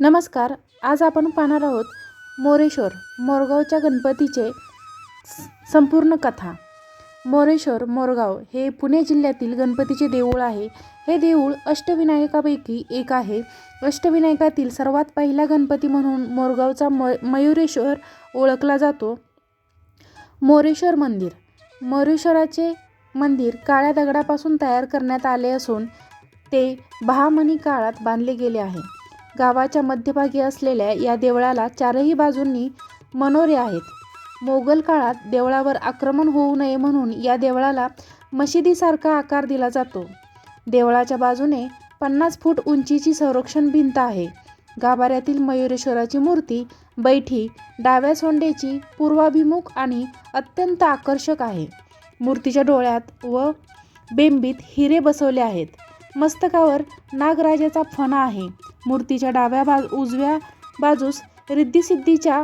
नमस्कार आज आपण पाहणार आहोत मोरेश्वर मोरगावच्या गणपतीचे संपूर्ण कथा. मोरेश्वर मोरगाव हे पुणे जिल्ह्यातील गणपतीचे देऊळ आहे. हे देऊळ अष्टविनायकापैकी एक आहे. अष्टविनायकातील सर्वात पहिला गणपती म्हणून मोरगावचा म मयुरेश्वर ओळखला जातो. मोरेश्वर मंदिर. मोरेश्वराचे मंदिर काळ्या दगडापासून तयार करण्यात आले असून ते बहामनी काळात बांधले गेले आहे. गावाच्या मध्यभागी असलेल्या या देवळाला चारही बाजूंनी मनोरे आहेत. मोगल काळात देवळावर आक्रमण होऊ नये म्हणून या देवळाला मशिदीसारखा आकार दिला जातो. देवळाच्या बाजूने पन्नास फूट उंचीची संरक्षण भिंत आहे. गाभाऱ्यातील मयुरेश्वराची मूर्ती बैठी डाव्या सोंडेची पूर्वाभिमुख आणि अत्यंत आकर्षक आहे. मूर्तीच्या डोळ्यात व बेंबीत हिरे बसवले आहेत. मस्तकावर नागराजाचा फणा आहे. मूर्तीच्या डाव्या बाज उजव्या बाजूस रिद्धिसिद्धीच्या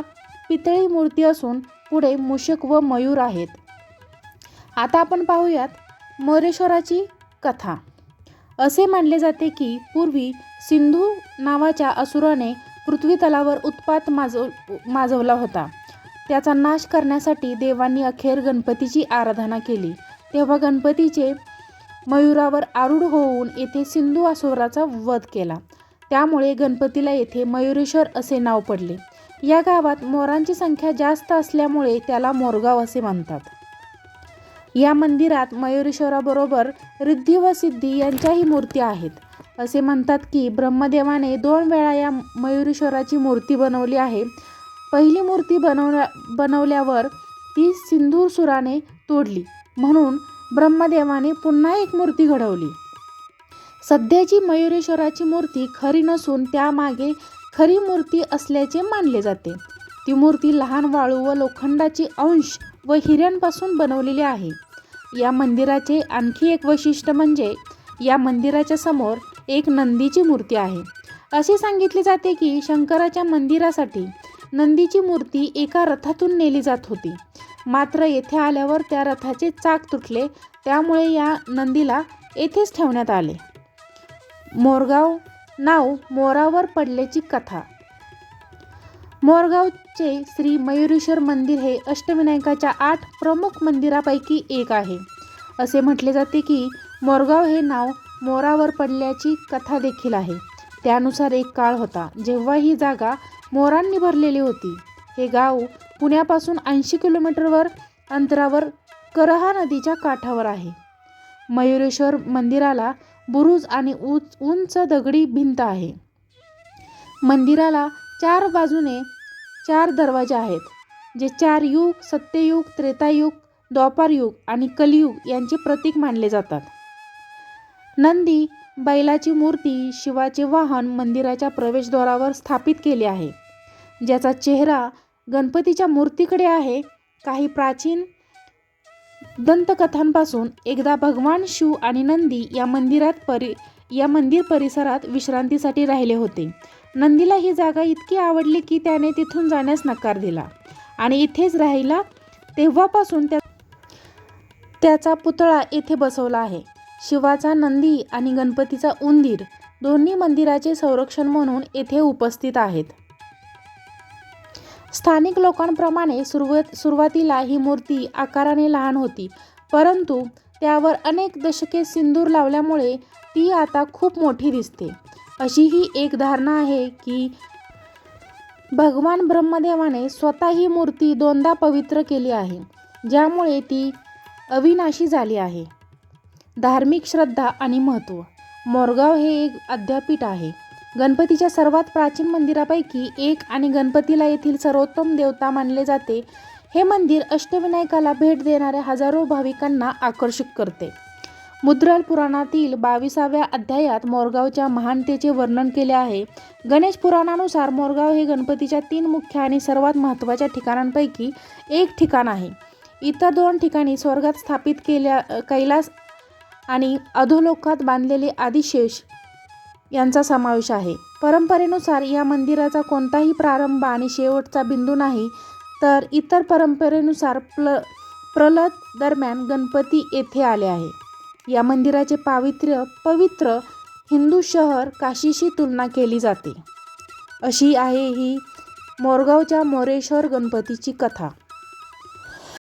पितळी मूर्ती असून पुढे मूषक व मयूर आहेत. आता आपण पाहूयात मोरेश्वराची कथा. असे मानले जाते की पूर्वी सिंधू नावाच्या असुराने पृथ्वीतलावर उत्पात माजव माजवला होता. त्याचा नाश करण्यासाठी देवांनी अखेर गणपतीची आराधना केली. तेव्हा गणपतीचे मयुरावर आरूढ होऊन येथे सिंधू असुराचा वध केला. त्यामुळे गणपतीला येथे मयुरेश्वर असे नाव पडले. या गावात मोरांची संख्या जास्त असल्यामुळे त्याला मोरगाव असे म्हणतात. या मंदिरात मयुरेश्वराबरोबर रिद्धी व सिद्धी यांच्याही मूर्ती आहेत. असे म्हणतात की ब्रह्मदेवाने दोन वेळा या मयुरेश्वराची मूर्ती बनवली आहे. पहिली मूर्ती बनवल्या बनवल्यावर ती सिंदूर सुराने तोडली. म्हणून ब्रह्मदेवाने पुन्हा एक मूर्ती घडवली. सध्याची मयुरेश्वराची मूर्ती खरी नसून त्यामागे खरी मूर्ती असल्याचे मानले जाते. ती मूर्ती लहान वाळू व लोखंडाची अंश व हिऱ्यांपासून बनवलेली आहे. या मंदिराचे आणखी एक वैशिष्ट्य म्हणजे या मंदिराच्या समोर एक नंदीची मूर्ती आहे. असे सांगितले जाते की शंकराच्या मंदिरासाठी नंदीची मूर्ती एका रथातून नेली जात होती. मात्र येथे आल्यावर त्या रथाचे चाक तुटले त्यामुळे या नंदीला येथेच ठेवण्यात आले. मोरगाव नाव मोरावर पडल्याची कथा. मोरगावचे श्री मयुरेश्वर मंदिर हे अष्टविनायकाच्या आठ प्रमुख मंदिरापैकी एक आहे. असे म्हटले जाते की मोरगाव हे नाव मोरावर पडल्याची कथा देखील आहे. त्यानुसार एक काळ होता जेव्हा ही जागा मोरांनी भरलेली होती. हे गाव पुण्यापासून ऐंशी किलोमीटरवर अंतरावर करहा नदीच्या काठावर आहे. मयुरेश्वर मंदिराला बुरुज आणि उंच उंच दगडी भिंत आहे. मंदिराला चार बाजूने चार दरवाजे आहेत जे चार युग सत्ययुग त्रेतायुग द्वापारयुग आणि कलियुग यांचे प्रतीक मानले जातात. नंदी बैलाची मूर्ती शिवाचे वाहन मंदिराच्या प्रवेशद्वारावर स्थापित केले आहे. ज्याचा चेहरा गणपतीच्या मूर्तीकडे आहे काही प्राचीन दंतकथांपासून एकदा भगवान शिव आणि नंदी या मंदिरात परि या मंदिर परिसरात विश्रांतीसाठी राहिले होते. नंदीला ही जागा इतकी आवडली की त्याने तिथून जाण्यास नकार दिला. आणि इथेच राहिला तेव्हापासून त्या त्याचा पुतळा येथे बसवला आहे. शिवाचा नंदी आणि गणपतीचा उंदीर दोन्ही मंदिराचे संरक्षण म्हणून येथे उपस्थित आहेत. स्थानिक लोकांप्रमाणे सुरुवात सुरुवातीला ही मूर्ती आकाराने लहान होती. परंतु त्यावर अनेक दशके सिंदूर लावल्यामुळे ती आता खूप मोठी दिसते. अशी ही एक धारणा आहे की भगवान ब्रह्मदेवाने स्वतः ही मूर्ती दोनदा पवित्र केली आहे ज्यामुळे ती अविनाशी झाली आहे. धार्मिक श्रद्धा आणि महत्त्व. मोरगाव हे एक अध्यापीठ आहे. गणपतीच्या सर्वात प्राचीन मंदिरापैकी एक आणि गणपतीला येथील सर्वोत्तम देवता मानले जाते. हे मंदिर अष्टविनायकाला भेट देणाऱ्या हजारो भाविकांना आकर्षित करते. मुद्रल पुराणातील बावीसाव्या अध्यायात मोरगावच्या महानतेचे वर्णन केले आहे. गणेश पुराणानुसार मोरगाव हे गणपतीच्या तीन मुख्य आणि सर्वात महत्त्वाच्या ठिकाणांपैकी एक ठिकाण आहे. इतर दोन ठिकाणी स्वर्गात स्थापित केल्या कैलास आणि अधोलोकात बांधलेले आदिशेष यांचा समावेश आहे. परंपरेनुसार या मंदिराचा कोणताही प्रारंभ आणि शेवटचा बिंदू नाही तर इतर परंपरेनुसार प्ल प्रलत दरम्यान गणपती येथे आले आहे. या मंदिराचे पावित्र्य पवित्र हिंदू शहर काशीशी तुलना केली जाते. अशी आहे ही मोरगावच्या मोरेश्वर गणपतीची कथा.